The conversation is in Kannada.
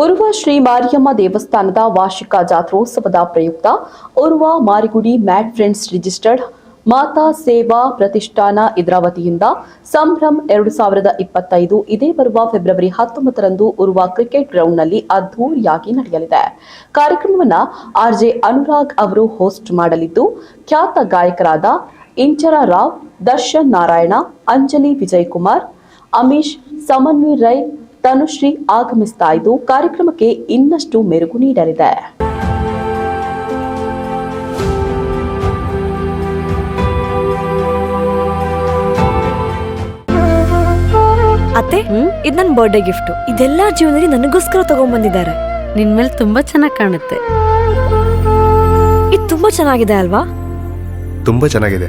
ಉರುವ ಶ್ರೀ ಮಾರಿಯಮ್ಮ ದೇವಸ್ಥಾನದ ವಾರ್ಷಿಕ ಜಾತ್ರೋತ್ಸವದ ಪ್ರಯುಕ್ತ ಉರುವ ಮಾರಿಗುಡಿ ಮ್ಯಾಟ್ ಫ್ರೆಂಡ್ಸ್ ರಿಜಿಸ್ಟರ್ಡ್ ಮಾತಾ ಸೇವಾ ಪ್ರತಿಷ್ಠಾನ ಇದರ ವತಿಯಿಂದ ಸಂಭ್ರಮ್ ಎರಡು ಸಾವಿರದ ಇಪ್ಪತ್ತೈದು ಇದೇ ಬರುವ ಫೆಬ್ರವರಿ ಹತ್ತೊಂಬತ್ತರಂದು ಉರುವ ಕ್ರಿಕೆಟ್ ಗ್ರೌಂಡ್ನಲ್ಲಿ ಅದ್ದೂರಿಯಾಗಿ ನಡೆಯಲಿದೆ. ಕಾರ್ಯಕ್ರಮವನ್ನು ಆರ್ಜೆ ಅನುರಾಗ್ ಅವರು ಹೋಸ್ಟ್ ಮಾಡಲಿದ್ದು, ಖ್ಯಾತ ಗಾಯಕರಾದ ಇಂಚರ ರಾವ್, ದರ್ಶನ್ ನಾರಾಯಣ, ಅಂಜಲಿ ವಿಜಯ್ ಕುಮಾರ್ ಅಮೀಶ್ ಸಮನ್ವಿ ರೈ ತನುಶ್ರೀ ಆಗಮಿಸ್ತಾ ಇದ್ದು ಕಾರ್ಯಕ್ರಮಕ್ಕೆ ಇನ್ನಷ್ಟು ಮೆರುಗು ನೀಡಲಿದೆ. ಅತ್ತೆ ಇದು ನನ್ನ ಬರ್ಡೇ ಗಿಫ್ಟ್ ಇದೆಲ್ಲ ಜೀವನದಲ್ಲಿ ನನಗೋಸ್ಕರ ತಗೊಂಡ್ಬಂದಿದ್ದಾರೆ ನಿನ್ ಮೇಲೆ ತುಂಬಾ ಚೆನ್ನಾಗಿ ಕಾಣುತ್ತೆ. ಇದು ತುಂಬಾ ಚೆನ್ನಾಗಿದೆ ಅಲ್ವಾ? ತುಂಬಾ ಚೆನ್ನಾಗಿದೆ.